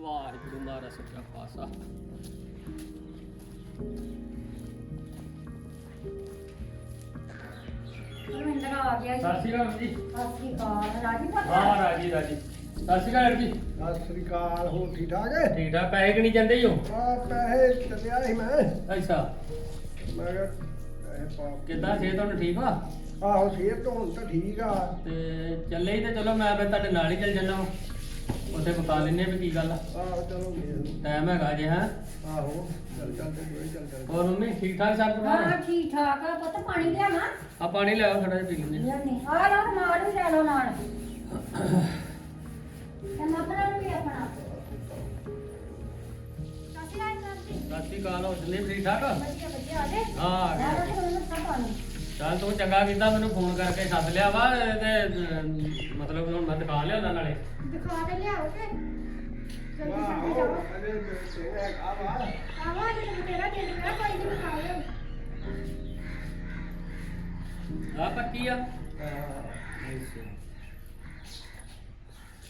ਵਾਹਿਗੁਰੂ ਮਹਾਰਾਜ ਸੱਚਾ ਪਾਤਸ਼ਾਹ ਰਵਿੰਦਰ ਆ ਗਿਆ ਜੀ ਸਤਿ ਸ਼੍ਰੀ ਅਕਾਲ ਜੀ ਸਤਿ ਸ਼੍ਰੀ ਅਕਾਲ ਰਾਜੀ ਹਾਂ ਪਤਾ ਰਾਜੀ ਰਾਜੀ ਸਤਿ ਸ਼੍ਰੀ ਅਕਾਲ ਜੀ ਸਤਿ ਸ੍ਰੀ ਅਕਾਲ ਹੋ ਠੀਕ ਠਾਕ ਹੈ ਠੀਕ ਠਾਕ ਪੈਸੇ ਕਿ ਨਹੀਂ ਜਾਂਦੇ ਹੀ ਹੋ ਆ ਪੈਸੇ ਚੱਲਿਆ ਸੀ ਮੈਂ ਅੱਛਾ ਮੈਂ ਕਿਹਾ ਪੈਸੇ ਪਾ ਕਿੱਦਾਂ ਸੇ ਤੁਹਾਨੂੰ ਠੀਕ ਵਾ ਆਹੋ ਸਿਹਤ ਤਾਂ ਹੁਣ ਤਾਂ ਠੀਕ ਆ ਤੇ ਚੱਲੇ ਹੀ ਤੇ ਚਲੋ ਮੈਂ ਫਿਰ ਤੁਹਾਡੇ ਨਾਲ ਹੀ ਚੱਲ ਜੰਨਾ ਉੱਥੇ ਬਤਾ ਲੈਨੇ ਵੀ ਕੀ ਗੱਲ ਆ। ਆਹੋ ਚਲੋ ਟਾਈਮ ਹੈਗਾ ਜੇ ਹਾਂ? ਆਹੋ ਚੱਲ ਚੱਲ ਕੋਈ ਚੱਲ ਚੱਲ। ਹੋਰ ਮੰਮੀ ਠੀਕ ਠਾਕ ਸਭ ਹਾਂ ਠੀਕ ਠਾਕ। ਆ ਪੁੱਤ ਪਾਣੀ ਲਿਆਣਾ ਆ ਪਾਣੀ ਲੈ ਆਓ ਥੋੜਾ ਜਿਹਾ ਪੀ ਲੈਂਦੇ ਹਾਂ। ਲਿਆਨੀ ਆ ਲਓ ਨਾਲ ਵੀ ਲੈ ਲਓ ਨਾਲ। ਤੇ ਮਤਰਾ ਨੂੰ ਵੀ ਆਪਣਾ। ਸਤਿ ਸ਼੍ਰੀ ਅਕਾਲ ਹੋ ਜਲੇ ਠੀਕ ਠਾਕ? ਵਧੀਆ ਵਧੀਆ। ਆ ਹਾਂ ਆ ਲੈ। ਲਓ ਤੇ ਸਭ ਪਾਣੀ ਚੱਲ ਤੂੰ ਚੰਗਾ ਕੀਤਾ ਮੈਨੂੰ ਫੋਨ ਕਰਕੇ ਸੱਦ ਲਿਆ ਵਾ ਤੇ ਅਮ, ਮਤਲਬ ਹੁਣ ਮੈਂ ਦਿਖਾ ਲਿਆ ਨਾਲੇ। ਦਿਖਾ ਕੇ ਲਿਆਓ ਤੇ। ਜਲਦੀ ਆਹੋ ਜਾਓ। ਤੇਰਾ ਦੇ ਦੇ ਕੋਈ ਨਹੀਂ ਦਿਖਾ ਲਿਓ। ਆ ਪੱਕੀ ਆ। ਹਾਂ।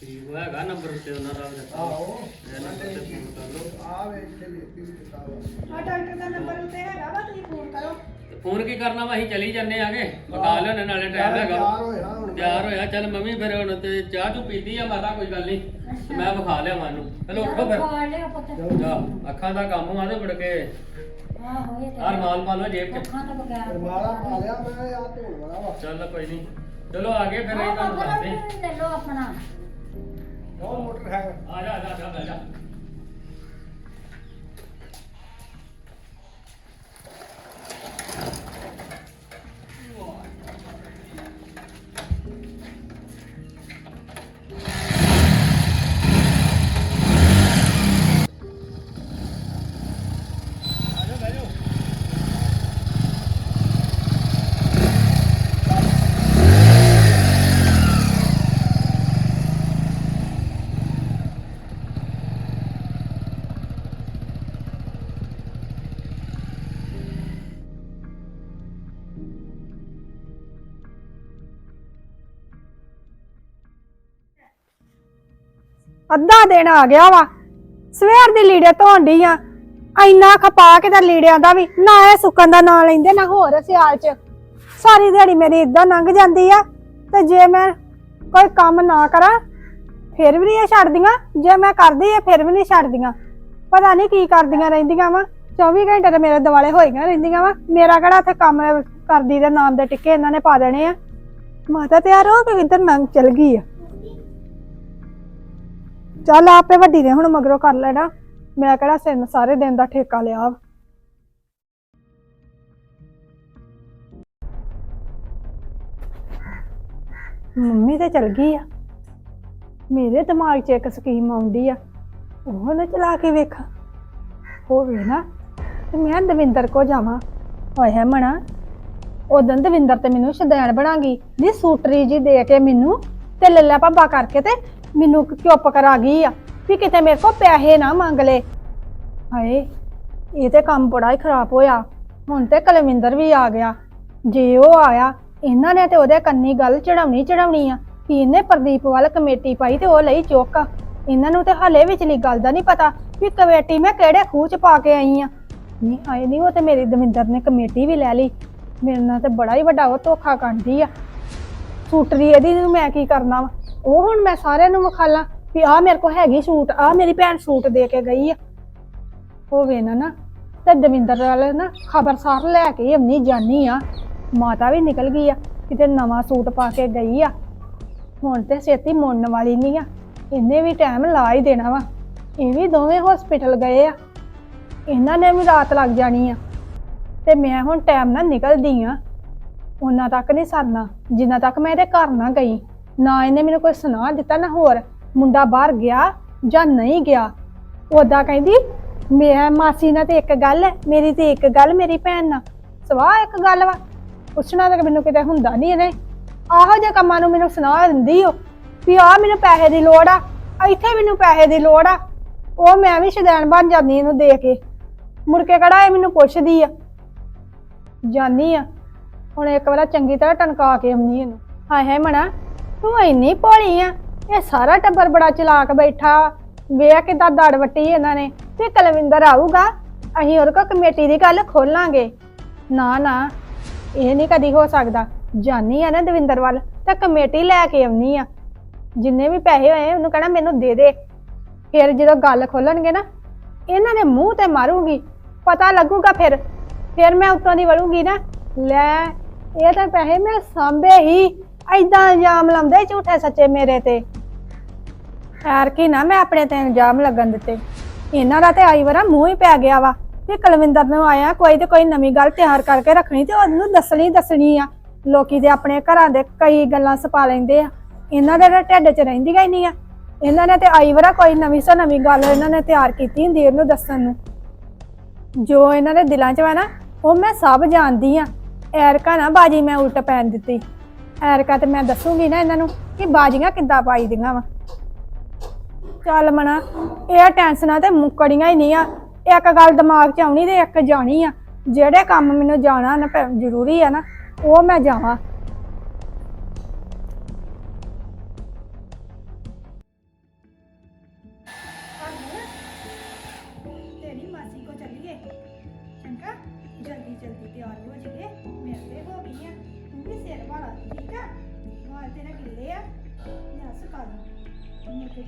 ਠੀਕ ਹੋਏਗਾ ਨੰਬਰ ਉੱਤੇ ਉਹਨਾਂ ਦਾ ਉਹਦੇ। ਆਹੋ। ਇਹ ਨੰਬਰ ਤੇ ਫੋਨ ਕਰ ਲਓ। ਆ ਡਾਕਟਰ ਦਾ ਨੰਬਰ ਉੱਤੇ ਹੈਗਾ ਵਾ। ਫੋਨ ਕੀ ਕਰਨਾ ਵਾ? ਅਸੀਂ ਚਲੀ ਜੰਨੇ ਆਗੇ। ਬਕਾ ਲਿਓਨੇ ਨਾਲੇ ਟਾਈਮ ਹੈਗਾ ਤਿਆਰ ਹੋਇਆ ਹੁਣ। ਤਿਆਰ ਹੋਇਆ ਚੱਲ ਮੰਮੀ ਫਿਰ ਹੁਣ ਤੇ ਚਾਹ ਚੂ ਪੀਂਦੀ ਆ ਮਾਤਾ ਕੋਈ ਗੱਲ ਨਹੀਂ ਤੇ ਮੈਂ ਵਿਖਾ ਲਿਆ ਮਾਨੂੰ ਚਲੋ ਉੱਠੋ ਫਿਰ। ਖਾ ਪੁੱਤ। ਜਾ। ਅੱਖਾਂ ਦਾ ਕੰਮ ਆ ਤੇ ਮੁੜ ਕੇ ਆਹੋ ਇਹ ਹਰ ਮਾਲ ਪਾ ਲਓ ਜੇਬ 'ਚ। ਅੱਖਾਂ ਤੋਂ ਬਗੈਰ ਮਾਲਾ ਪਾ ਲਿਆ ਮੈਂ ਆ ਧੋਣ ਵਾਲਾ ਵਾ। ਚੱਲ ਕੋਈ ਨਹੀਂ ਚਲੋ ਆਗੇ ਫਿਰ ਇਹ ਤੁਹਾਨੂੰ ਦੱਸਦੇ। ਲੈ ਲਓ ਆਪਣਾ। ਉਹ ਮੋਟਰ ਹੈ ਆ ਜਾ ਆ ਜਾ, ਆ ਜਾ। ਅੱਧਾ ਦਿਨ ਆ ਗਿਆ ਵਾ। ਸਵੇਰ ਦੀ ਲੀੜੇ ਧੋਣ ਡਈ ਆ। ਇੰਨਾ ਖਪਾ ਕੇ ਤਾਂ ਲੀੜਿਆਂ ਦਾ ਵੀ ਨਾ ਇਹ ਸੁੱਕਣ ਦਾ ਨਾਂ ਲੈਂਦੇ, ਨਾ ਹੋਰ ਸਿਆਲ ਚ। ਸਾਰੀ ਦਿਹਾੜੀ ਮੇਰੀ ਇਦਾਂ ਲੰਘ ਜਾਂਦੀ ਆ। ਤੇ ਜੇ ਮੈਂ ਕੋਈ ਕੰਮ ਨਾ ਕਰਾਂ, ਫਿਰ ਵੀ ਨਹੀਂ ਇਹ ਛੱਡਦੀਆਂ। ਜੇ ਮੈਂ ਕਰਦੀ ਆ, ਫਿਰ ਵੀ ਨਹੀਂ ਛੱਡਦੀਆਂ। ਪਤਾ ਨਹੀਂ ਕੀ ਕਰਦੀਆਂ ਰਹਿੰਦੀਆਂ ਵਾ। 24 ਘੰਟੇ ਤੇ ਮੇਰੇ ਦਿਵਾਲੇ ਹੋਈਆਂ ਰਹਿੰਦੀਆਂ ਵਾ। ਮੇਰਾ ਕਿਹੜਾ ਇੱਥੇ ਕੰਮ ਕਰਦੀ ਦੇ ਨਾਮ ਦੇ ਟਿੱਕੇ ਇਹਨਾਂ ਨੇ ਪਾ ਦੇਣੇ ਆ। ਮਾਤਾ ਤਿਆਰ ਹੋ ਕੇ ਕਿੱਧਰ ਨੰਗ ਚਲ ਗਈ ਆ? ਚੱਲ ਆਪੇ ਵੱਡੀ ਨੇ ਹੁਣ ਮਗਰੋਂ ਕਰ ਲੈਣਾ। ਮੈਂ ਕਿਹੜਾ ਸਿਰ ਸਾਰੇ ਦਿਨ ਦਾ ਠੇਕਾ ਲਿਆ ਵਾ। ਮੰਮੀ ਤੇ ਚਲ ਗਈ ਆ। ਮੇਰੇ ਦਿਮਾਗ 'ਚ ਇੱਕ ਸਕੀਮ ਆਉਂਦੀ ਆ। ਉਹ ਨਾ ਚਲਾ ਕੇ ਵੇਖਾਂ। ਹੋਵੇ ਨਾ, ਤੇ ਮੈਂ ਦਵਿੰਦਰ ਕੋ ਜਾਵਾਂ। ਹੋਏ ਹੈ ਮਣਾ। ਉਦੋਂ ਦਵਿੰਦਰ ਤੇ ਮੈਨੂੰ ਸ਼ਦੈਣ ਬਣਾਗੀ। ਨੀ ਸੂਟਰੀ ਜੀ ਦੇ ਕੇ ਮੈਨੂੰ, ਤੇ ਲੱਲਾ ਭੱਬਾ ਕਰਕੇ ਤੇ ਮੈਨੂੰ ਕ- ਚੁੱਪ ਕਰਾ ਗਈ ਆ ਵੀ ਕਿਤੇ ਮੇਰੇ ਕੋਲ ਪੈਸੇ ਨਾ ਮੰਗ ਲੈ। ਹਾਏ, ਇਹ ਤੇ ਕੰਮ ਬੜਾ ਹੀ ਖਰਾਬ ਹੋਇਆ। ਹੁਣ ਤੇ ਕਲਵਿੰਦਰ ਵੀ ਆ ਗਿਆ। ਜੇ ਉਹ ਆਇਆ, ਇਹਨਾਂ ਨੇ ਤੇ ਉਹਦੇ ਕੰਨੀ ਗੱਲ ਚੜਾਉਣੀ ਚੜਾਉਣੀ ਆ ਵੀ ਇਹਨੇ ਪ੍ਰਦੀਪ ਵੱਲ ਕਮੇਟੀ ਪਾਈ ਤੇ ਉਹ ਲਈ ਚੁੱਕ। ਆ ਇਹਨਾਂ ਨੂੰ ਤੇ ਹਲੇ ਵਿਚਲੀ ਗੱਲ ਦਾ ਨਹੀਂ ਪਤਾ ਵੀ ਕਮੇਟੀ ਮੈਂ ਕਿਹੜੇ ਖੂਹ ਚ ਪਾ ਕੇ ਆਈ ਆ। ਨਹੀਂ, ਆਏ ਨਹੀਂ, ਉਹ ਤੇ ਮੇਰੀ ਦਵਿੰਦਰ ਨੇ ਕਮੇਟੀ ਵੀ ਲੈ ਲਈ। ਮੇਰੇ ਨਾਲ ਤੇ ਬੜਾ ਹੀ ਵੱਡਾ ਉਹ ਧੋਖਾ ਕਰਦੀ ਆ ਸੂਟਰੀ ਇਹਦੀ ਨੂੰ ਮੈਂ ਕੀ ਕਰਨਾ ਵਾ? ਉਹ ਹੁਣ ਮੈਂ ਸਾਰਿਆਂ ਨੂੰ ਵਿਖਾਲਾਂ ਵੀ ਆ ਮੇਰੇ ਕੋ ਹੈਗੀ ਸੂਟ ਆ ਮੇਰੀ ਭੈਣ ਸੂਟ ਦੇ ਕੇ ਗਈ ਆ। ਹੋਵੇ ਨਾ ਨਾ, ਤੇ ਦਵਿੰਦਰ ਵਾਲੇ ਨਾ ਖਬਰਸਾਰ ਲੈ ਕੇ ਆਉਣੀ ਜਾਨੀ ਆ। ਮਾਤਾ ਵੀ ਨਿਕਲ ਗਈ ਆ, ਕਿਤੇ ਨਵਾਂ ਸੂਟ ਪਾ ਕੇ ਗਈ ਆ। ਹੁਣ ਤੇ ਛੇਤੀ ਮੁੜਨ ਵਾਲੀ ਨਹੀਂ ਆ, ਇਹਨੇ ਵੀ ਟਾਈਮ ਲਾ ਹੀ ਦੇਣਾ ਵਾ। ਇਹ ਵੀ ਦੋਵੇਂ ਹਸਪੀਟਲ ਗਏ ਆ। ਇਹਨਾਂ ਨੇ ਵੀ ਰਾਤ ਲੱਗ ਜਾਣੀ ਆ। ਤੇ ਮੈਂ ਹੁਣ ਟਾਈਮ ਨਾਲ ਨਿਕਲਦੀ ਆ। ਉਹਨਾਂ ਤੱਕ ਨਹੀਂ ਸਰਨਾ, ਜਿੰਨਾ ਤੱਕ ਮੈਂ ਇਹਦੇ ਘਰ ਨਾ ਗਈ। ਨਾ ਇਹਨੇ ਮੈਨੂੰ ਕੋਈ ਸੁਣਾ ਦਿੱਤਾ ਨਾ ਹੋਰ। ਮੁੰਡਾ ਬਾਹਰ ਗਿਆ ਜਾਂ ਨਹੀਂ ਗਿਆ। ਉਦਾਂ ਕਹਿੰਦੀ, ਮੈਂ ਮਾਸੀ ਨਾਲ ਤੇ ਇੱਕ ਗੱਲ ਹੈ ਮੇਰੀ ਤੇ ਇੱਕ ਗੱਲ, ਮੇਰੀ ਭੈਣ ਨਾਲ। ਸਵਾਹ ਇੱਕ ਗੱਲ ਵਾ। ਪੁੱਛਣਾ ਤਾਂ ਮੈਨੂੰ ਕਿਤੇ ਹੁੰਦਾ ਨਹੀਂ ਇਹਨੇ। ਆਹੋ ਜੇ ਕੰਮਾਂ ਨੂੰ ਮੈਨੂੰ ਸੁਣਾ ਦਿੰਦੀ ਓ ਵੀ ਆ ਮੈਨੂੰ ਪੈਸੇ ਦੀ ਲੋੜ ਆ, ਇੱਥੇ ਮੈਨੂੰ ਪੈਸੇ ਦੀ ਲੋੜ ਆ। ਉਹ ਮੈਂ ਵੀ ਸ਼ੈਦਾਨ ਬਣ ਜਾਂਦੀ ਇਹਨੂੰ ਦੇ ਕੇ। ਮੁੜ ਕੇ ਕਿਹੜਾ ਇਹ ਮੈਨੂੰ ਪੁੱਛਦੀ ਆ? ਜਾਨੀ ਆ। ਹੁਣ ਇੱਕ ਵਾਰ ਚੰਗੀ ਤਰ੍ਹਾਂ ਟਨਕਾ ਕੇ ਆਉਣੀ ਇਹਨੂੰ। ਹਾਏ ਹਾਏ ਮਣਾ। ਤੂੰ ਇੰਨੀ ਭੋਲੀ ਆ, ਇਹ ਸਾਰਾ ਟੱਬਰ ਬੜਾ ਚਲਾਕ ਬੈਠਾ। ਵੇਖ ਕਿਦਾਂ ਦੜ ਵੱਟੀ ਇਹਨਾਂ ਨੇ, ਤੇ ਕਲਵਿੰਦਰ ਆਊਗਾ, ਅਸੀਂ ਉਹਦੇ ਕੋਲ ਕਮੇਟੀ ਦੀ ਗੱਲ ਖੋਲਾਂਗੇ। ਨਾ ਨਾ, ਇਹ ਨਹੀਂ ਕਦੀ ਹੋ ਸਕਦਾ। ਜਾਨੀ ਆ ਨਾ ਦਵਿੰਦਰ ਵੱਲ, ਤਾਂ ਕਮੇਟੀ ਲੈ ਕੇ ਆਉਣੀ ਆ। ਜਿੰਨੇ ਵੀ ਪੈਸੇ ਹੋਏ, ਉਹਨੂੰ ਕਹਿਣਾ ਮੈਨੂੰ ਦੇ ਦੇ। ਫਿਰ ਜਦੋਂ ਗੱਲ ਖੋਲਣਗੇ ਨਾ, ਇਹਨਾਂ ਦੇ ਮੂੰਹ ਤੇ ਮਾਰੂਗੀ। ਪਤਾ ਲੱਗੂਗਾ ਫਿਰ। ਫਿਰ ਮੈਂ ਉੱਤੋਂ ਦੀ ਵੜੂੰਗੀ ਨਾ, ਲੈ, ਇਹ ਤਾਂ ਪੈਸੇ ਮੈਂ ਸਾਂਭੇ ਹੀ। ਐਦਾਂ ਇਲਜ਼ਾਮ ਲਾਉਂਦੇ ਝੂਠੇ ਸੱਚੇ ਮੇਰੇ ਤੇ? ਐਰ ਕੀ ਨਾ ਮੈਂ ਆਪਣੇ ਤੇ ਇਲਜ਼ਾਮ ਲੱਗਣ ਦਿੱਤੇ। ਇਹਨਾਂ ਦਾ ਤੇ ਆਈ ਵਾਰਾ ਮੂੰਹ ਹੀ ਪੈ ਗਿਆ ਵਾ ਤੇ ਕੁਲਵਿੰਦਰ ਨੂੰ ਆਇਆ, ਕੋਈ ਤੇ ਕੋਈ ਨਵੀਂ ਗੱਲ ਤਿਆਰ ਕਰਕੇ ਰੱਖਣੀ ਤੇ ਉਹਨੂੰ ਦੱਸਣੀ ਦੱਸਣੀ ਆ। ਲੋਕੀ ਦੇ ਆਪਣੇ ਘਰਾਂ ਦੇ ਕਈ ਗੱਲਾਂ ਸਪਾ ਲੈਂਦੇ ਆ। ਇਹਨਾਂ ਦੇ ਤਾਂ ਢਿੱਡ 'ਚ ਰਹਿੰਦੀਆਂ ਹੀ ਨਹੀਂ ਆ। ਇਹਨਾਂ ਨੇ ਤੇ ਆਈ ਵਾਰਾ ਕੋਈ ਨਵੀਂ ਸੋ ਨਵੀਂ ਗੱਲ ਇਹਨਾਂ ਨੇ ਤਿਆਰ ਕੀਤੀ ਹੁੰਦੀ ਇਹਨੂੰ ਦੱਸਣ ਨੂੰ। ਜੋ ਇਹਨਾਂ ਦੇ ਦਿਲਾਂ 'ਚ ਵਾ ਨਾ, ਉਹ ਮੈਂ ਸਭ ਜਾਣਦੀ ਆ। ਐਰਕਾ ਨਾ ਬਾਜੀ ਮੈਂ ਉਲਟ ਪੈਣ ਦਿੱਤੀ। ਐਰਕਾ ਤੇ ਮੈਂ ਦੱਸੂਗੀ ਨਾ ਇਹਨਾਂ ਨੂੰ ਕਿ ਬਾਜੀਆਂ ਕਿੱਦਾਂ ਪਾਈ ਦੀਆਂ ਵਾ। ਚੱਲ ਮਣਾ ਇਹ ਟੈਨਸ਼ਨਾਂ ਤੇ ਮੁੱਕੜੀਆਂ ਹੀ ਨਹੀਂ ਆ। ਇੱਕ ਗੱਲ ਦਿਮਾਗ 'ਚ ਆਉਣੀ ਤੇ ਇੱਕ ਜਾਣੀ ਆ। ਜਿਹੜੇ ਕੰਮ ਮੈਨੂੰ ਜਾਣਾ ਨਾ ਪੈ- ਜ਼ਰੂਰੀ ਆ ਨਾ, ਉਹ ਮੈਂ ਜਾਵਾਂ।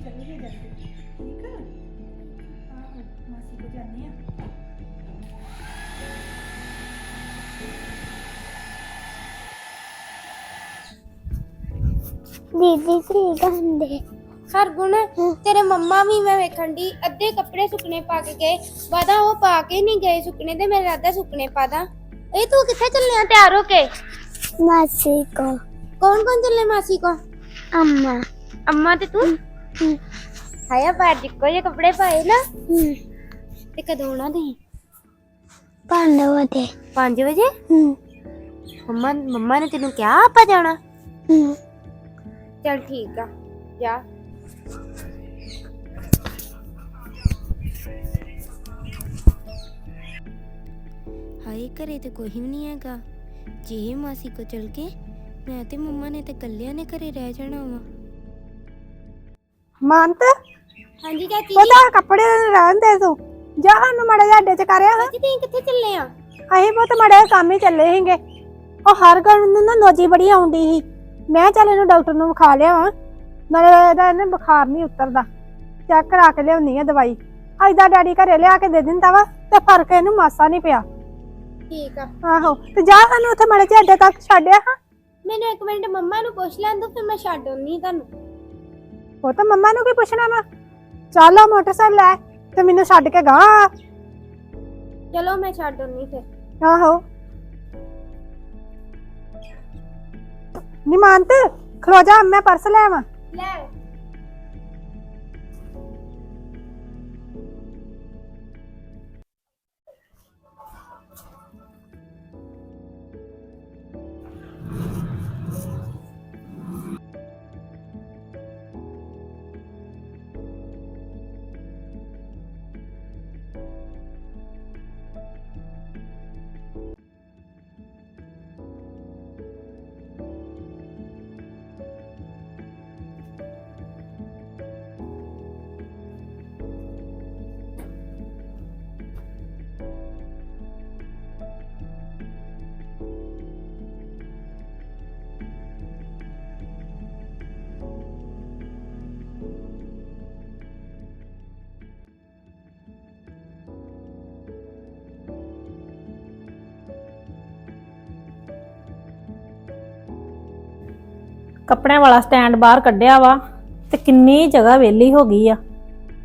ਦੂੰ ਮੇਰੇ ਤੇ ਚੱਲੀਏ ਜਲਦੀ ਠੀਕ ਆ? ਆਹੋ ਮਾਸੀ ਕੋ ਜਾਣੀ ਆ। ਦੀਦੀ ਕੀ ਕਹਿੰਦੇ? ਹਰਗੁਣ ਤੇਰੇ ਮੰਮਾ ਵੀ ਮੈਂ ਵੇਖਣ ਦੀ ਅੱਧੇ ਕੱਪੜੇ ਸੁੱਕਣੇ ਪਾ ਕੇ ਗਏ। ਵਾਦਾ ਉਹ ਪਾ ਕੇ ਨਹੀਂ ਗਏ ਸੁੱਕਣੇ ਤੇ ਮੇਰੇ ਰਾਦਾ ਸੁੱਕਣੇ ਪਾਦਾ ਇਹ ਤੂੰ ਕਿੱਥੇ ਚੱਲਿਆ ਤਿਆਰ ਹੋ ਕੇ? ਮਾਸੀ ਕੋ ਕੌਣ ਕੌਣ ਚੱਲੇ ਮਾਸੀ ਕੋ ਅੰਮਾ। ਅੰਮਾ ਤੇ ਤੂੰ? ਹਾਇਆ ਬਾਹਰ ਇੱਕੋ ਜਿਹੇ ਕੱਪੜੇ ਪਾਏ ਨਾ? ਤੇ ਕਦੋਂ ਆਉਣਾ ਤੁਸੀਂ? ਪਾਂਡਵ ਦੇ 5 ਵਜੇ? ਹੂੰ। ਮੰਮਾ ਮੰਮਾ ਨੇ ਤੈਨੂੰ ਕਿਹਾ ਆਪਾਂ ਜਾਣਾ? ਹੂੰ। ਚਲ ਠੀਕ ਆ ਜਾ। ਹਾਏ ਘਰੇ ਤੇ ਕੋਈ ਵੀ ਨਹੀਂ ਹੈਗਾ। ਜੇ ਮਾਸੀ ਕੋ ਚਲ ਕੇ ਮੈਂ ਤੇ ਮੰਮਾ ਨੇ ਤੇ ਕੱਲਿਆਂ ਨੇ ਘਰੇ ਰਹਿ ਜਾਣਾ ਵਾ। ਮੰਤ ਹਾਂਜੀ ਚਾਚੀ। ਉਹਦਾ ਕੱਪੜੇ ਰਹਿਣ ਦੇ ਤੂੰ? ਜਾ ਸਾਨੂੰ ਮੜੇ ਜਾਂਡੇ ਚ ਕਰਿਆ ਚਾਚੀ ਤੁਸੀਂ ਕਿੱਥੇ ਚੱਲੇ ਆ? ਅਸੀਂ ਬਹੁਤ ਮੜੇ ਕੰਮ ਹੀ ਚੱਲੇ ਸੀਗੇ। ਉਹ ਹਰ ਗੱਲ ਨੂੰ ਨਾ ਨੋਜੀ ਬੜੀ ਆਉਂਦੀ ਸੀ। ਮੈਂ ਚੱਲ ਇਹਨੂੰ ਡਾਕਟਰ ਨੂੰ ਵਿਖਾ ਲਿਆ ਵਾਂ। ਨਾਲੇ ਇਹਦਾ ਇਹਨੇ ਬੁਖਾਰ ਨਹੀਂ ਉਤਰਦਾ। ਚੈੱਕ ਕਰਾ ਕੇ ਲਿਆਉਣੀ ਆ ਦਵਾਈ। ਐਦਾਂ ਡੈਡੀ ਘਰੇ ਲਿਆ ਕੇ ਦੇ ਦਿੰਦਾ ਵਾ ਤੇ ਫ਼ਰਕ ਇਹਨੂੰ ਮਾਸਾ ਨਹੀਂ ਪਿਆ। ਠੀਕ ਆ। ਆਹੋ ਤੇ ਜਾ ਸਾਨੂੰ ਉੱਥੇ ਮੜੇ ਝਾਡੇ ਤੱਕ ਛੱਡਿਆ ਹਾਂ ਮੈਨੂੰ ਇੱਕ ਮਿੰਟ ਮੰਮਾ ਨੂੰ ਪੁੱਛ ਲੈਣ ਦੋ ਫਿਰ ਮੈਂ ਛੱਡ ਆਉਣੀ ਤੁਹਾਨੂੰ। ਉਹ ਤਾਂ ਮੰਮਾ ਨੂੰ ਕੀ ਪੁੱਛਣਾ ਵਾ? ਚੱਲ ਆ ਮੋਟਰਸਾਈਕਲ ਲੈ ਤੇ ਮੈਨੂੰ ਛੱਡ ਕੇ ਗਾ। ਚਲੋ ਮੈਂ ਛੱਡ ਆਉਣੀ ਫਿਰ। ਆਹੋ। ਨਿਮਾਂਤ ਖਲੋ ਜਾ ਮੈਂ ਪਰਸ ਲੈ ਆਵਾਂ। ਲੈ ਕੱਪੜਿਆਂ ਵਾਲਾ ਸਟੈਂਡ ਬਾਹਰ ਕੱਢਿਆ ਵਾ ਤੇ ਕਿੰਨੀ ਜਗ੍ਹਾ ਵਿਹਲੀ ਹੋ ਗਈ ਆ।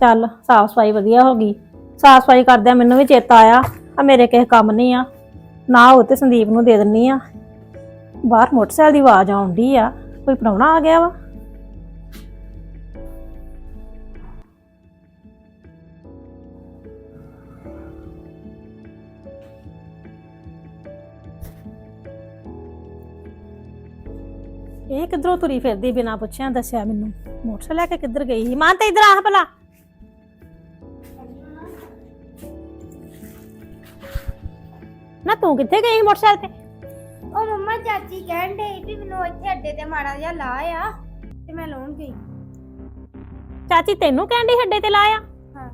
ਚੱਲ ਸਾਫ਼ ਸਫ਼ਾਈ ਵਧੀਆ ਹੋ ਗਈ। ਸਾਫ਼ ਸਫ਼ਾਈ ਕਰਦਿਆਂ ਮੈਨੂੰ ਵੀ ਚੇਤਾ ਆਇਆ, ਆ ਮੇਰੇ ਕਿਸੇ ਕੰਮ ਨਹੀਂ ਆ। ਨਾ ਉਹ ਤੇ ਸੰਦੀਪ ਨੂੰ ਦੇ ਦਿੰਨੀ ਆ। ਬਾਹਰ ਮੋਟਰਸਾਈਕਲ ਦੀ ਆਵਾਜ਼ ਆਉਂਦੀ ਆ, ਕੋਈ ਪ੍ਰਾਹੁਣਾ ਆ ਗਿਆ ਵਾ? ਕਿੱਧਰੋਂ ਤੁਰੀ ਫਿਰਦੀ ਬਿਨਾ ਪੁੱਛਿਆ ਦੱਸਿਆ ਮੈਨੂੰ? ਮੋਟਰਸਾਈਕਲ ਲੈ ਕੇ ਕਿੱਧਰ ਗਈ ਸੀ? ਮਾਂ ਤੇ ਇੱਧਰ ਆ ਭਲਾ। ਨਾ ਤੂੰ ਕਿੱਥੇ ਗਈ ਸੀ ਮੋਟਰਸਾਈਕਲ ਤੇ? ਉਹ ਮੰਮਾ ਚਾਚੀ ਕਹਿਣ ਡੇ ਵੀ ਮੈਨੂੰ ਇੱਥੇ ਅੱਡੇ ਤੇ ਮਾੜਾ ਜਿਹਾ ਲਾ ਆ ਤੇ ਮੈਂ ਲਾਉਣ ਗਈ। ਚਾਚੀ ਤੈਨੂੰ ਕਹਿੰਦੀ ਹੱਡੇ ਤੇ ਲਾਇਆ ਹਾਂ।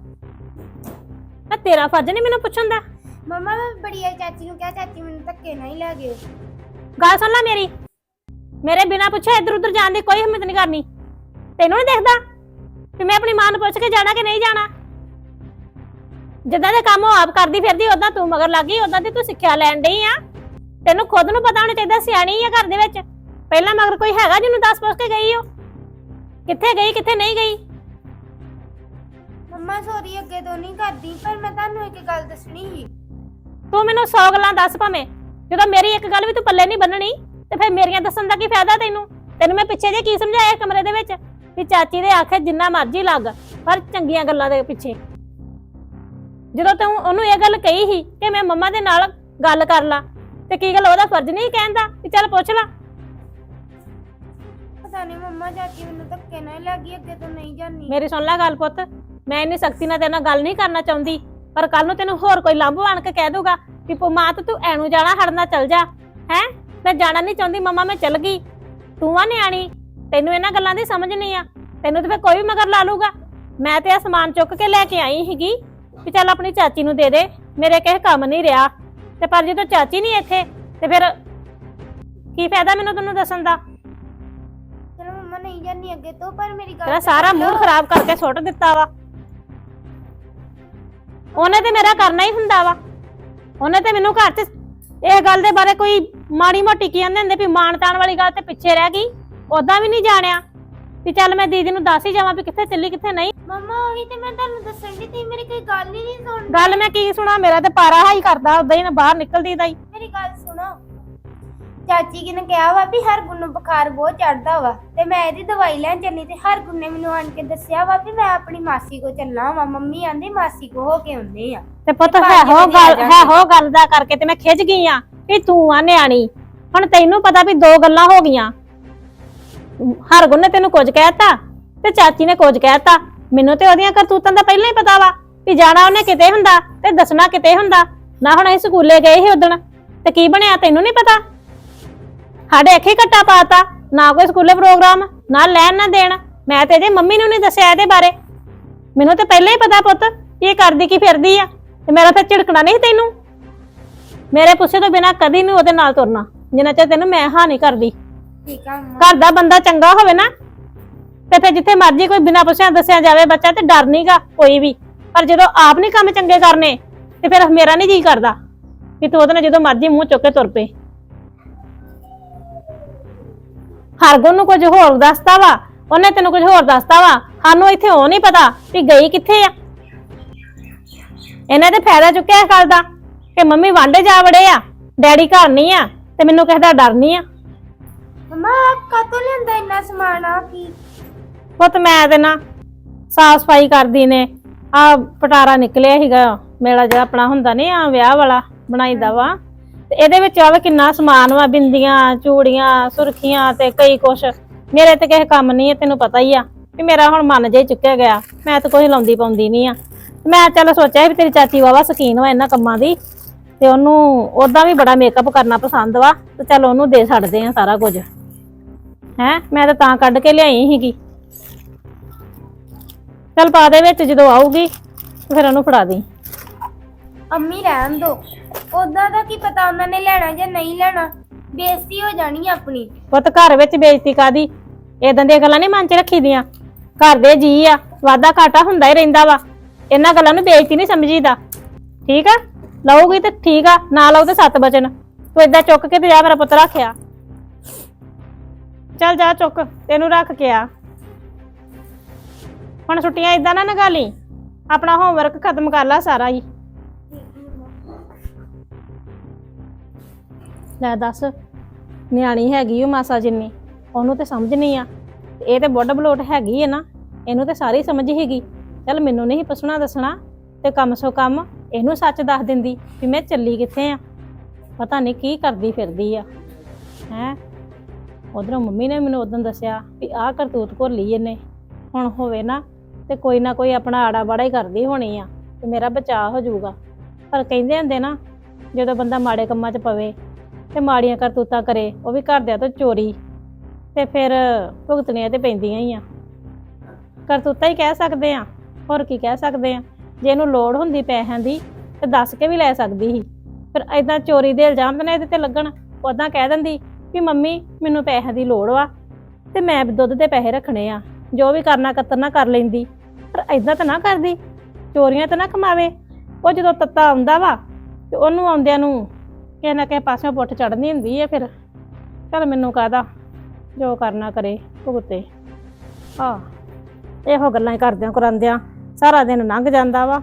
ਨਾ ਤੇਰਾ ਫਰਜ਼ ਨਹੀਂ ਮੈਨੂੰ ਪੁੱਛਣ ਦਾ। ਮੰਮਾ ਮੈਂ ਬੜੀ ਚਾਚੀ ਨੂੰ ਕਿਹਾ ਚਾਚੀ ਮੈਨੂੰ ਧੱਕੇ ਨਹੀਂ ਲੈ ਗੱਲ ਸੁਣ ਲੈ ਮੇਰੀ। ਮੇਰੇ ਬਿਨਾ ਪੁੱਛੇ ਇੱਧਰ ਉੱਧਰ ਜਾਣ ਦੀ ਕੋਈ ਹਿੰਮਤ ਨਹੀਂ ਕਰਨੀ। ਤੈਨੂੰ ਨਹੀਂ ਦੇਖਦਾ ਕਿ ਮੈਂ ਆਪਣੀ ਮਾਂ ਨੂੰ ਪੁੱਛ ਕੇ ਜਾਣਾ ਕਿ ਨਹੀਂ ਜਾਣਾ? ਜਿੱਦਾਂ ਦੇ ਕੰਮ ਉਹ ਆਪ ਕਰਦੀ ਫਿਰਦੀ ਉਦਾਂ ਤੂੰ ਮਗਰ ਲੱਗੀ ਉਦਾਂ ਦੀ ਤੂੰ ਸਿੱਖਿਆ ਲੈਣ ਡਈ ਆ। ਤੈਨੂੰ ਖੁਦ ਨੂੰ ਪਤਾ ਹੋਣਾ ਚਾਹੀਦਾ ਸਿਆਣੀ ਆ ਘਰ ਦੇ ਵਿੱਚ। ਪਹਿਲਾਂ ਮਗਰ ਕੋਈ ਹੈਗਾ ਜਿਹਨੂੰ ਦੱਸ ਪੁੱਛ ਕੇ ਗਈ ਉਹ? ਕਿੱਥੇ ਗਈ ਕਿੱਥੇ ਨਹੀਂ ਗਈ? ਮੰਮਾ ਸੌਰੀ ਅੱਗੇ ਤੋਂ ਨਹੀਂ ਕਰਦੀ ਪਰ ਮੈਂ ਤੁਹਾਨੂੰ ਇੱਕ ਗੱਲ ਦੱਸਣੀ ਸੀ। ਤੂੰ ਮੈਨੂੰ 100 ਗੱਲਾਂ ਦੱਸ ਭਾਵੇਂ ਜਦੋਂ ਮੇਰੀ ਇੱਕ ਗੱਲ ਵੀ ਤੂੰ ਪੱਲੇ ਨਹੀਂ ਬੰਨਣੀ ਤੇ ਫਿਰ ਮੇਰੀਆਂ ਦੱਸਣ ਦਾ ਕੀ ਫਾਇਦਾ ਤੈਨੂੰ? ਤੈਨੂੰ ਮੈਂ ਪਿੱਛੇ ਜੇ ਕੀ ਸਮਝਾਇਆ ਕਮਰੇ ਦੇ ਵਿੱਚ? ਵੀ ਚਾਚੀ ਦੇ ਆਖੇ ਜਿੰਨਾ ਮਰਜ਼ੀ ਲੱਗ ਪਰ ਚੰਗੀਆਂ ਗੱਲਾਂ ਦੇ ਪਿੱਛੇ। ਜਦੋਂ ਤੂੰ ਉਹਨੂੰ ਇਹ ਗੱਲ ਕਹੀ ਸੀ ਕਿ ਮੈਂ ਮੰਮਾ ਦੇ ਨਾਲ ਗੱਲ ਕਰ ਲਾ ਤੇ ਕੀ ਗੱਲ ਉਹਦਾ ਫਰਜ਼ ਨਹੀਂ ਕਹਿੰਦਾ ਕਿ ਚੱਲ ਪੁੱਛ ਲਾ। ਪਤਾ ਨਹੀਂ ਮੰਮਾ ਚਾਚੀ ਮੈਨੂੰ ਧੱਕੇ ਨਹੀਂ ਲੱਗੀ ਅੱਗੇ ਤੋਂ ਨਹੀਂ ਜਾਣੀ ਮੇਰੀ ਸੁਣ ਲੈ ਗੱਲ ਪੁੱਤ ਮੈਂ ਇੰਨੀ ਸਖਤੀ ਨਾਲ ਤੇਰੇ ਨਾਲ ਗੱਲ ਨਹੀਂ ਕਰਨਾ ਚਾਹੁੰਦੀ ਪਰ ਕੱਲ ਨੂੰ ਤੈਨੂੰ ਹੋਰ ਕੋਈ ਲੰਬ ਬਣ ਕੇ ਕਹਿ ਦੂਗਾ ਕਿ ਮਾਂ ਤੂੰ ਐਨੂੰ ਜਾਣਾ ਹੜਨਾ ਚੱਲ ਜਾ ਹੈ? ਮੈਂ ਜਾਣਾ ਨਹੀਂ ਚਾਹੁੰਦੀ ਮਮਾ ਮੈਂ ਚੱਲ ਗਈ। ਤੂੰ ਆ ਨਿਆਣੀ ਤੈਨੂੰ ਇਹਨਾਂ ਗੱਲਾਂ ਦੀ ਸਮਝ ਨਹੀਂ ਆ। ਤੈਨੂੰ ਤੇ ਫੇ ਕੋਈ ਵੀ ਮਗਰ ਲਾ ਲੂਗਾ। ਮੈਂ ਤੇ ਆ ਸਮਾਨ ਚੁੱਕ ਕੇ ਲੈ ਕੇ ਆਈ ਸੀਗੀ ਵੀ ਚੱਲ ਆਪਣੀ ਚਾਚੀ ਨੂੰ ਦੇ ਦੇ ਮੇਰੇ ਕਿਸੇ ਕੰਮ ਨਹੀਂ ਰਿਹਾ। ਤੇ ਪਰ ਜਦੋਂ ਚਾਚੀ ਨਹੀਂ ਇੱਥੇ ਤੇ ਫਿਰ ਕੀ ਫਾਇਦਾ ਮੈਨੂੰ ਤੈਨੂੰ ਦੱਸਣ ਦਾ? ਚਲੋ ਮੰਮਾ ਨਹੀਂ ਜਾਣੀ ਅੱਗੇ ਤੋਂ ਪਰ ਮੇਰੀ ਗੱਲ ਤੇਰਾ ਸਾਰਾ ਮੂਡ। ਖਰਾਬ ਕਰਕੇ ਸੁੱਟ ਦਿੱਤਾ ਵਾ। ਉਹਨੇ ਤੇ ਮੇਰਾ ਕਰਨਾ ਹੀ ਹੁੰਦਾ ਵਾ। ਉਹਨੇ ਤੇ ਮੈਨੂੰ ਘਰ 'ਚ ਇਹ ਗੱਲ ਦੇ ਬਾਰੇ ਕੋਈ ਮਾੜੀ ਮੋਟੀ ਕੀ ਕਹਿੰਦੇ ਹੁੰਦੇ ਵੀ ਮਾਣ ਤਾਣ ਵਾਲੀ ਗੱਲ ਤੇ ਪਿੱਛੇ ਰਹਿ ਗਈ ਉਦਾਂ ਵੀ ਨਹੀਂ ਜਾਣਿਆ। ਵੀ ਚੱਲ ਮੈਂ ਦੀਦੀ ਨੂੰ ਦੱਸ ਹੀ ਜਾਵਾਂ ਵੀ ਕਿੱਥੇ ਚੱਲੀ ਕਿੱਥੇ ਨਹੀਂ। ਮੰਮਾ ਉਹੀ ਤੇ ਮੈਂ ਤੁਹਾਨੂੰ ਦੱਸਣ ਦੀ ਤੀ ਮੇਰੀ ਕੋਈ ਗੱਲ ਹੀ ਨਹੀਂ ਸੁਣ ਗੱਲ ਮੈਂ ਕੀ ਸੁਣਾ ਮੇਰਾ ਤੇ ਪਾਰਾ ਹਾਈ ਕਰਦਾ ਉਦਾਂ ਹੀ ਨਾ ਬਾਹਰ ਨਿਕਲਦੀ ਦਾ ਹੀ। ਮੇਰੀ ਗੱਲ ਸੁਣੋ। ਚਾਚੀ ਨੇ ਕਿਹਾ ਵਾ ਵੀ ਹਰ ਨੂੰ ਬੁਖਾਰ ਬਹੁਤ ਚੜਦਾ ਵਾ ਤੇ ਮੈਂ ਇਹਦੀ ਦਵਾਈ ਲੈਣ ਚੱਲੀ ਤੇ ਹਰ ਗੁਣ ਨੇ ਮੈਨੂੰ ਆਣ ਕੇ ਦੱਸਿਆ ਵਾ ਵੀ ਮੈਂ ਆਪਣੀ ਮਾਸੀ ਕੋ ਚੱਲਣਾ ਵਾ ਮੰਮੀ ਆਂਦੀ ਮਾਸੀ ਕੋ ਹੋ ਕੇ ਆਉਂਦੇ ਆ। ਤੇ ਪੁੱਤ ਹੈ ਹੋ ਗੱਲ। ਹੈ ਹੋ ਗੱਲ ਦਾ ਕਰਕੇ ਤੇ ਮੈਂ ਖਿੱਚ ਗਈ ਆ ਵੀ ਤੂੰ ਆ ਨਿਆਣੀ। ਹੁਣ ਤੈਨੂੰ ਪਤਾ ਵੀ ਦੋ ਗੱਲਾਂ ਹੋ ਗਈਆਂ। ਹਰਗੁਣ ਨੇ ਤੈਨੂੰ ਕੁਝ ਕਹਿਤਾ ਤੇ ਚਾਚੀ ਨੇ ਕੁਝ ਕਹਿਤਾ। ਮੈਨੂੰ ਤੇ ਉਹਦੀਆਂ ਕਰਤੂਤਾਂ ਦਾ ਪਹਿਲਾਂ ਹੀ ਪਤਾ ਵਾ ਵੀ ਜਾਣਾ ਉਹਨੇ ਕਿਤੇ ਹੁੰਦਾ ਤੇ ਦੱਸਣਾ ਕਿਤੇ ਹੁੰਦਾ। ਨਾ ਹੁਣ ਅਸੀਂ ਸਕੂਲੇ ਗਏ ਸੀ ਉਦਣ। ਤੇ ਕੀ ਬਣਿਆ ਤੈਨੂੰ ਨਹੀਂ ਪਤਾ? ਸਾਡੇ ਅੱਖੇ ਘੱਟਾ ਪਾਤਾ ਨਾ ਕੋਈ ਸਕੂਲੇ ਪ੍ਰੋਗਰਾਮ ਨਾ ਲੈਣ ਨਾ ਦੇਣ। ਮੈਂ ਤੇ ਇਹਦੇ ਮੰਮੀ ਨੂੰ ਨਹੀਂ ਦੱਸਿਆ ਇਹਦੇ ਬਾਰੇ। ਮੈਨੂੰ ਤੇ ਪਹਿਲਾਂ ਹੀ ਪਤਾ ਪੁੱਤ ਵੀ ਇਹ ਕਰਦੀ ਕੀ ਫਿਰਦੀ ਆ ਤੇ ਮੇਰਾ ਫਿਰ ਝਿੜਕਣਾ ਨਹੀਂ ਤੈਨੂੰ। ਮੇਰੇ ਪੁੱਛੇ ਤੋਂ ਬਿਨਾ ਕਦੀ ਨਹੀਂ ਉਹਦੇ ਨਾਲ ਤੁਰਨਾ ਜਿੰਨਾ ਚਿਰ ਤੈਨੂੰ ਮੈਂ ਹਾਂ ਨਹੀਂ ਕਰਦੀ। ਠੀਕ ਆ ਮੰਮਾ ਘਰ ਦਾ ਬੰਦਾ ਚੰਗਾ ਹੋਵੇ ਨਾ ਤੇ ਫਿਰ ਜਿੱਥੇ ਮਰਜ਼ੀ ਕੋਈ ਬਿਨਾ ਪੁੱਛਿਆ ਦੱਸਿਆ ਜਾਵੇ ਬੱਚਾ ਤੇ ਡਰ ਨਹੀਂਗਾ ਕੋਈ ਵੀ। ਪਰ ਜਦੋਂ ਆਪ ਨਹੀਂ ਕੰਮ ਚੰਗੇ ਕਰਨੇ ਤੇ ਫਿਰ ਮੇਰਾ ਨਹੀਂ ਜੀ ਕਰਦਾ ਕਿ ਤੂੰ ਉਹਦੇ ਨਾਲ ਜਦੋਂ ਮਰਜ਼ੀ ਮੂੰਹ ਚੁੱਕ ਕੇ ਤੁਰ ਪਏ। ਹਰਗੁਣ ਨੂੰ ਕੁਝ ਹੋਰ ਦੱਸਦਾ ਵਾ ਉਹਨੇ ਤੈਨੂੰ ਕੁਝ ਹੋਰ ਦੱਸਦਾ ਵਾ। ਸਾਨੂੰ ਇੱਥੇ ਉਹ ਨਹੀਂ ਪਤਾ ਵੀ ਗਈ ਕਿੱਥੇ ਆ। ਇਹਨੇ ਤੇ ਫਾਇਦਾ ਚੁੱਕਿਆ ਇਸ ਗੱਲ ਦਾ ਕਿ ਮੰਮੀ ਵਾਂਡੇ ਜਾ ਵੜੇ ਆ ਡੈਡੀ ਘਰ ਨਹੀਂ ਆ ਤੇ ਮੈਨੂੰ ਕਿਸੇ ਦਾ ਡਰ ਨਹੀਂ ਆ। ਮੰਮਾ ਕਾਤੋਂ ਲਿਆਂਦਾ ਇੰਨਾ ਸਮਾਨ ਆ ਕੀ ਪੁੱਤ ਮੈਂ ਤੇ ਨਾ ਸਾਫ਼ ਸਫ਼ਾਈ ਕਰਦੀ ਨੇ ਆ ਪਟਾਰਾ ਨਿਕਲਿਆ ਸੀਗਾ ਮੇਲਾ ਜਿਹੜਾ ਆਪਣਾ ਹੁੰਦਾ ਨੇ ਆ ਵਿਆਹ ਵਾਲਾ ਬਣਾਈਦਾ ਵਾ। ਤੇ ਇਹਦੇ ਵਿੱਚ ਆਵੇ ਕਿੰਨਾ ਸਮਾਨ ਵਾ, ਬਿੰਦੀਆਂ, ਚੂੜੀਆਂ, ਸੁਰਖੀਆਂ ਤੇ ਕਈ ਕੁਛ। ਮੇਰੇ ਤੇ ਕਿਸੇ ਕੰਮ ਨਹੀਂ ਹੈ, ਤੈਨੂੰ ਪਤਾ ਹੀ ਆ ਵੀ ਮੇਰਾ ਹੁਣ ਮਨ ਜੇ ਚੁੱਕਿਆ ਗਿਆ। ਮੈਂ ਤਾਂ ਕੋਈ ਲਾਉਂਦੀ ਪਾਉਂਦੀ ਨਹੀਂ ਆ। ਮੈਂ ਚੱਲ ਸੋਚਿਆ ਵੀ ਤੇਰੀ ਚਾਚੀ ਵਾਵਾ ਸ਼ਕੀਨ ਵਾ ਇਹਨਾਂ ਕੰਮਾਂ ਦੀ ਤੇ ਉਹਨੂੰ ਉਦਾਂ ਵੀ ਬੜਾ ਮੇਕਅਪ ਕਰਨਾ ਪਸੰਦ ਵਾ ਤੇ ਚੱਲ ਉਹਨੂੰ ਦੇ ਛੱਡਦੇ ਆ ਸਾਰਾ ਕੁਝ। ਹੈ? ਮੈਂ ਤਾਂ ਤਾਂ ਕੱਢ ਕੇ ਲਿਆਈ ਸੀਗੀ। ਚੱਲ ਪਾ ਦੇ ਵਿੱਚ ਜਦੋਂ ਆਊਗੀ, ਫਿਰ ਉਹਨੂੰ ਫੜਾ ਦੇ। ਅੰਮੀ ਰਹਿਣ ਦੋ। ਉਦਾਂ ਦਾ ਕੀ ਪਤਾ ਉਹਨਾਂ ਨੇ ਲੈਣਾ ਜਾਂ ਨਹੀਂ ਲੈਣਾ। ਬੇਇੱਜ਼ਤੀ ਹੋ ਜਾਣੀ ਆ ਆਪਣੀ। ਪੁੱਤ, ਘਰ ਵਿੱਚ ਬੇਇੱਜ਼ਤੀ ਕਾਦੀ ਇਦਾਂ ਦੀਆਂ ਗੱਲਾਂ ਨਹੀਂ ਮਨ 'ਚ ਰੱਖੀਦੀਆਂ। ਘਰ ਦੇ ਜੀ ਆ ਵਾਦਾ ਘਾਟਾ ਹੁੰਦਾ ਹੀ ਰਹਿੰਦਾ ਵਾ। ਇਹਨਾਂ ਗੱਲਾਂ ਨੂੰ ਬੇਇੱਜ਼ਤੀ ਨਹੀਂ ਸਮਝੀਦਾ। ਠੀਕ ਆ? ਲਊਗੀ ਤੇ ਠੀਕ ਆ, ਨਾ ਲਊ ਤੇ ਸੱਤ ਬਚਨ। ਤੂੰ ਏਦਾਂ ਚੁੱਕ ਕੇ ਤੇ ਜਾ ਮੇਰਾ ਪੁੱਤ ਰੱਖਿਆ ਚੱਲ ਜਾ ਚੁੱਕ, ਤੈਨੂੰ ਰੱਖ ਕੇ ਆ। ਹੁਣ ਛੁੱਟੀਆਂ ਇਦਾਂ ਨਾ ਨਗਾਲੀ ਆਪਣਾ ਹੋਮਵਰਕ ਖਤਮ ਕਰ ਲੈ ਸਾਰਾ ਹੀ। ਲੈ ਦੱਸ, ਨਿਆਣੀ ਹੈਗੀ ਉਹ ਮਾਸਾ ਜਿੰਨੀ, ਉਹਨੂੰ ਤੇ ਸਮਝ ਨਹੀਂ ਆ। ਇਹ ਤੇ ਬੁੱਢ ਬਲੋਟ ਹੈਗੀ ਹੈ ਨਾ, ਇਹਨੂੰ ਤੇ ਸਾਰੀ ਸਮਝ ਹੀਗੀ। ਚੱਲ ਮੈਨੂੰ ਨਹੀਂ ਪੁੱਛਣਾ ਦੱਸਣਾ, ਤੇ ਕੰਮ ਸੋ ਕੰਮ ਇਹਨੂੰ ਸੱਚ ਦੱਸ ਦਿੰਦੀ ਵੀ ਮੈਂ ਚੱਲੀ ਕਿੱਥੇ ਆ। ਪਤਾ ਨਹੀਂ ਕੀ ਕਰਦੀ ਫਿਰਦੀ ਆ। ਹੈ? ਉਧਰੋਂ ਮੰਮੀ ਨੇ ਮੈਨੂੰ ਉਦੋਂ ਦੱਸਿਆ ਵੀ ਆਹ ਕਰਤੂਤ ਘੋਲੀ ਇਹਨੇ। ਹੁਣ ਹੋਵੇ ਨਾ, ਤੇ ਕੋਈ ਨਾ ਕੋਈ ਆਪਣਾ ਆੜਾ ਬਾੜਾ ਹੀ ਕਰਦੀ ਹੋਣੀ ਆ, ਤੇ ਮੇਰਾ ਬਚਾਅ ਹੋ ਜਾਊਗਾ। ਪਰ ਕਹਿੰਦੇ ਹੁੰਦੇ ਨਾ, ਜਦੋਂ ਬੰਦਾ ਮਾੜੇ ਕੰਮਾਂ 'ਚ ਪਵੇ ਤੇ ਮਾੜੀਆਂ ਕਰਤੂਤਾਂ ਕਰੇ, ਉਹ ਵੀ ਘਰਦਿਆਂ ਤੋਂ ਚੋਰੀ। ਤੇ ਫਿਰ ਭੁਗਤਣੀਆਂ ਤੇ ਪੈਂਦੀਆਂ ਹੀ ਆ। ਕਰਤੂਤਾ ਹੀ ਕਹਿ ਸਕਦੇ ਆ, ਹੋਰ ਕੀ ਕਹਿ ਸਕਦੇ ਆ। ਜੇ ਇਹਨੂੰ ਲੋੜ ਹੁੰਦੀ ਪੈਸਿਆਂ ਦੀ, ਤੇ ਦੱਸ ਕੇ ਵੀ ਲੈ ਸਕਦੀ ਸੀ। ਫਿਰ ਐਦਾਂ ਚੋਰੀ ਦੇ ਇਲਜ਼ਾਮ ਤਾਂ ਨਾ ਇਹਦੇ ਤੇ ਲੱਗਣ ਉਦਾਂ ਕਹਿ ਦਿੰਦੀ ਕਿ ਮੰਮੀ, ਮੈਨੂੰ ਪੈਸਿਆਂ ਦੀ ਲੋੜ ਵਾ, ਤੇ ਮੈਂ ਦੁੱਧ ਦੇ ਪੈਸੇ ਰੱਖਣੇ ਆ, ਜੋ ਵੀ ਕਰਨਾ ਕਤਰਨਾ ਕਰ ਲੈਂਦੀ। ਪਰ ਐਦਾਂ ਤਾਂ ਨਾ ਕਰਦੀ, ਚੋਰੀਆਂ ਤਾਂ ਨਾ ਕਮਾਵੇ। ਉਹ ਜਦੋਂ ਤੱਤਾ ਆਉਂਦਾ ਵਾ, ਤੇ ਉਹਨੂੰ ਆਉਂਦਿਆਂ ਨੂੰ ਕਿਸੇ ਨਾ ਕਿਸੇ ਪਾਸਿਓਂ ਪੁੱਠ ਚੜ੍ਹਨੀ ਹੁੰਦੀ ਹੈ ਫਿਰ। ਚਲ ਮੈਨੂੰ ਕਾਹਦਾ? ਜੋ ਕਰਨਾ ਕਰੇ ਭੁਗਤੇ। ਆ ਇਹੋ ਗੱਲਾਂ ਹੀ ਕਰਦਿਆਂ ਕਰਾਂਦਿਆਂ। ਸਾਰਾ ਦਿਨ ਲੰਘ ਜਾਂਦਾ ਵਾ।